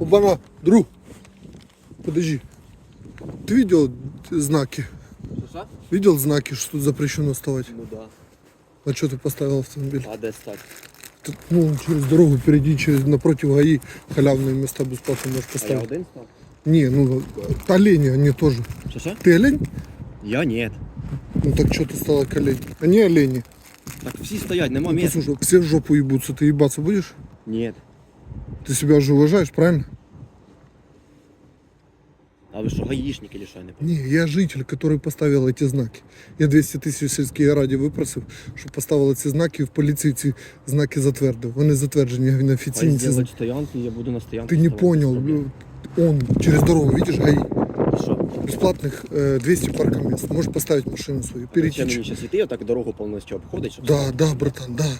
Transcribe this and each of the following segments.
Оба-на, друг. Подожди. Ты видел знаки? Що? Видел знаки, что тут запрещено вставать? Ну да. А что ты поставил автомобиль? А де стать? Ты, ну, через дорогу впереди, через напротив ГАИ халявные места бесплатно можешь А я поставить. один став? Не, ну, олени они тоже. Що що? Ты олень? Я ні. Ну так что ты стала как олень? Они олени. Так всі стоять, нема Ну, місця. послушай, все в жопу ебутся, ты ебаться будешь? Ні. Ты себя же уважаешь, правильно? А ви що, гаїшник или що я не пам'ятаю? Не, я житель, который поставил эти знаки. Я 200 тисяч сільській раді випросив, щоб поставили ці знаки, і в поліції ці знаки затвердив. Вони затверджені на Хай офіційні ці зробить знаки. стоянки, я буду на стоянці. Ты не ставати, без понял, проблем. он через дорогу, видишь, ГАИ, І Що? бесплатных э, 200 паркомест. Можешь поставить машину свою, Зачем мені перейти. зараз іти, отак дорогу повністю обходить, щоб... Да, да, братан, да.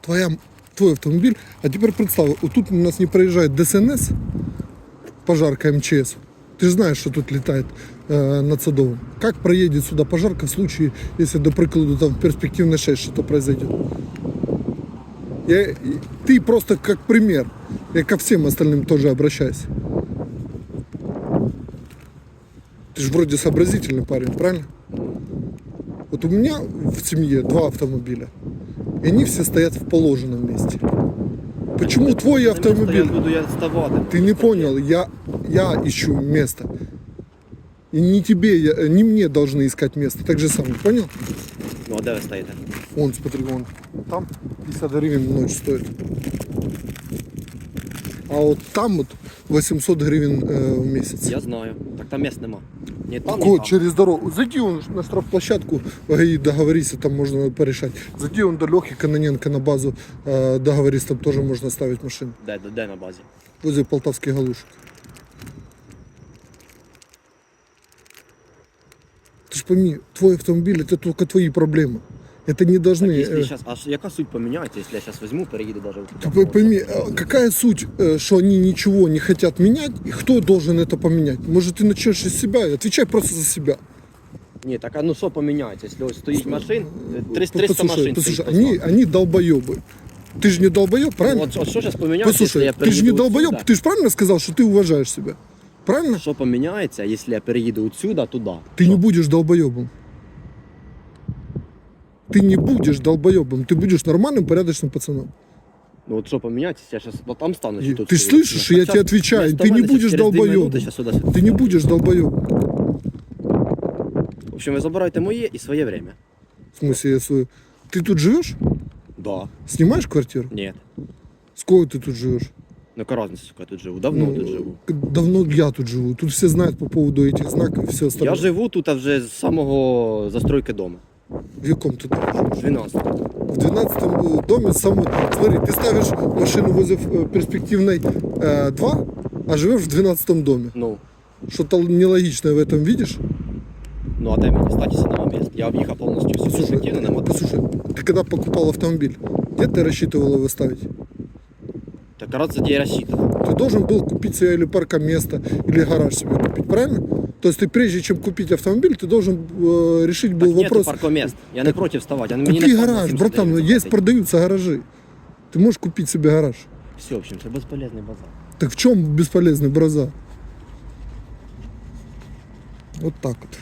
Твоя, твой автомобиль. А теперь представь, вот тут у нас не проезжает ДСНС, пожарка МЧС. Ты же знаешь, что тут летает э, над Садовым. Как проедет сюда пожарка в случае, если, до прикладу, там перспективно 6 что-то произойдет? Я, ты просто как пример. Я ко всем остальным тоже обращаюсь. Ты же вроде сообразительный парень, правильно? Вот у меня в семье два автомобиля. И они все стоят в положенном месте. Почему твой На місце автомобиль? Я буду я ставати. Ты не понял, я, я ищу место. И не тебе, я- не мне должны искать место. Так же самое, понял? Ну а де ви стоїте? Вон, смотри, вон. Там 50 гривен в ночь стоит. А вот там вот 800 гривен э, в месяц. Я знаю. Так там місць нема. Ні там, ні Ко, там. через дорогу. Зайди он на штрафплощадку, в ГАИ договорись, там можно порешать. Зайди он до Лехи Каноненко на базу, э, договорись, там тоже можно ставить машину. Де, де, де на базі? Возле полтавских галушек. Ты ж пойми, твой автомобиль это только твои проблемы. Это не должны... Так, якщо э, щас, а що- яка суть поміняється, якщо я зараз візьму, переїду даже в Ты по- пойми, а какая суть, э, что они ничего не хотят менять, и кто должен это поменять? Может, ты начнешь из себя? Отвечай просто за себя. Ні, так а ну що поміняється, якщо ось стоїть машин, е, 300, 300 послушай, машин послушай, стоїть. они, они долбоебы. Ты же не долбоеб, правильно? От, от що зараз поміняється, Послушай, якщо я ты же не переїду долбоеб, отсюда? ты же правильно сказал, что ты уважаешь себя? Правильно? Що поміняється, якщо я переїду отсюда туди? Ты Що? не будешь долбоебом. Ты не будешь долбоебом, ты будешь нормальным, порядочным пацаном. Ну от що поміняється, я зараз ну, там стану. чи Ты тут ж стою? слышишь, Ну, я хоча тебе б отвечаю, вместо ты не мене щас будешь через дві долбоебом. минути щас сюди сяду. Ты не будешь долбоебом. В общем, ви забирайте моє і своє время. В смысле, я свою... Ты тут живешь? Да. Снимаешь квартиру? Ні. Сколько ты тут живешь? Ну яка разниця, скільки я тут живу? Давно Ну, тут живу. к- Давно я тут живу. Тут все знают по поводу этих знаков и все остальное. Я живу тут а вже з самого застройки дому. В яком ты тут живешь? 12. В 12 доме сам... Смотри, ты ставишь машину возле э, перспективной э, 2, а живешь в 12 доме. Ну, Что-то нелогичное в этом видишь? ну а де мені статися на місць? Я об'їхав повністю всю Послушай, перспективу на э, мотоциклі. послушай, ты когда покупал автомобиль, где ты рассчитывал его ставить? Так раз я рассчитывал. Ты должен был купить себе или паркоместо, или гараж себе купить, правильно? То есть ты прежде чем купить автомобиль, ты должен э, решить был Так нету вопрос. паркомест. Я не Так проти вставати. Мені Купи не гараж, братан, есть, продаются гаражи. Ты можешь купить себе гараж. Все, в общем, це безполезний базар. Так в чем бесполезный браза? Вот так вот.